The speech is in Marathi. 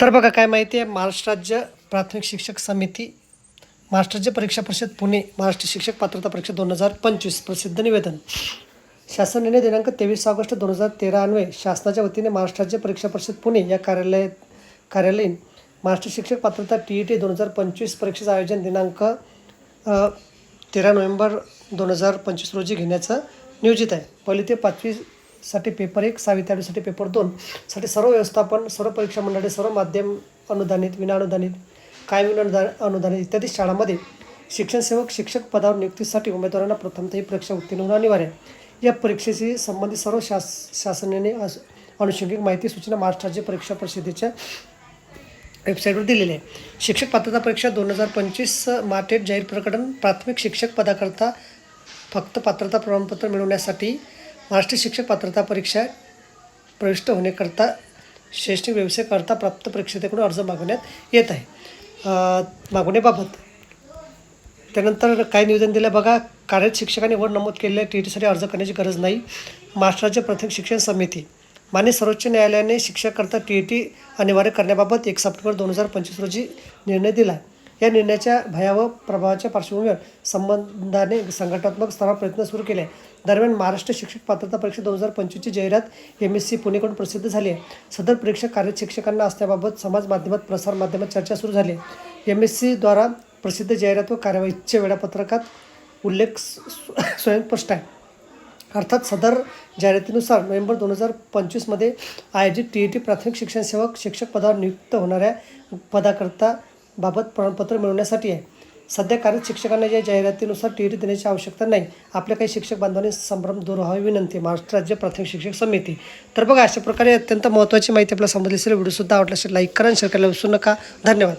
तर बघा काय माहिती आहे महाराष्ट्र राज्य प्राथमिक शिक्षक समिती महाराष्ट्र राज्य परीक्षा परिषद पुणे महाराष्ट्र शिक्षक पात्रता परीक्षा दोन हजार पंचवीस प्रसिद्ध निवेदन. शासन निर्णय दिनांक तेवीस ऑगस्ट दोन हजार तेरा अन्वये शासनाच्या वतीने महाराष्ट्र राज्य परीक्षा परिषद पुणे या कार्यालय कार्यालयीन महाराष्ट्र शिक्षक पात्रता टी ई टी दोन हजार पंचवीस परीक्षेचं आयोजन दिनांक तेरा नोव्हेंबर दोन हजार पंचवीस रोजी घेण्याचं नियोजित आहे. पहिली ते पाचवी साठी पेपर एक सहावी पेपर दोन. साठी सर्व व्यवस्थापन सर्व परीक्षा मंडळे सर्व माध्यम अनुदानित विनाअनुदानित कायम अनुदान अनुदानित इत्यादी शाळांमध्ये शिक्षणसेवक शिक्षक पदावर नियुक्तीसाठी उमेदवारांना प्रथमतः ही परीक्षा उत्तीर्ण होणं अनिवार्य या परीक्षेशी संबंधित सर्व शास शासनाने अनुषंगिक माहिती सूचना महाराष्ट्र राज्य परीक्षा परिषदेच्या वेबसाईटवर दिलेली आहे. शिक्षक पात्रता परीक्षा दोन हजार पंचवीस मार्टेट जाहीर प्रकटन प्राथमिक शिक्षक पदाकरता फक्त पात्रता प्रमाणपत्र मिळवण्यासाठी महाराष्ट्र शिक्षक पात्रता परीक्षा प्रविष्ट होण्याकरता शैक्षणिक व्यवसायाकरता प्राप्त परीक्षेकडून अर्ज मागवण्यात येत आहे. मागवण्याबाबत त्यानंतर काय निवेदन दिलं? बघा कार्यरत शिक्षकांनी वर नमूद केलेल्या टी टीसाठी अर्ज करण्याची गरज नाही. महाराष्ट्राचे प्रथम प्राथमिक शिक्षण समिती मान्य सर्वोच्च न्यायालयाने शिक्षकाकरता टी ई टी अनिवार्य करण्याबाबत एक सप्टेंबर दोन हजार पंचवीस रोजी निर्णय दिला. या निर्णयाच्या भयावह प्रभावाच्या पार्श्वभूमीवर संबंधाने संघटनात्मक स्तरावर प्रयत्न सुरू केले. दरम्यान महाराष्ट्र शिक्षक पात्रता परीक्षा दोन हजार पंचवीसची जाहिरात एम एस सी पुणेकडून प्रसिद्ध झाली आहे. सदर परीक्षा कार्यरत शिक्षकांना असण्याबाबत समाज माध्यमात प्रसार माध्यमात चर्चा सुरू झाली एम एस सीद्वारा प्रसिद्ध जाहिरात व कार्यवाहीच्या वेळापत्रकात उल्लेख स्वयंस्पष्ट आहे. अर्थात सदर जाहिरातीनुसार नोव्हेंबर दोन हजार पंचवीसमध्ये आयोजित टी ई टी प्राथमिक शिक्षण सेवक शिक्षक पदावर नियुक्त होणाऱ्या पदाकरता बाबत प्रमाणपत्र मिळवण्यासाठी आहे. सध्या कार्यरत शिक्षकांना या जाहिरातीनुसार टी ई टी देण्याची आवश्यकता नाही. आपल्या काही शिक्षक बांधवांनी संभ्रम दूर व्हावी विनंती. महाराष्ट्र राज्य प्राथमिक शिक्षक समिती. तर बघा अशा प्रकारे अत्यंत महत्त्वाची माहिती आपल्याला समजली असेल व्हिडिओसुद्धा आवडला असेल लाईक करा शेअर करायला विसरू नका. धन्यवाद.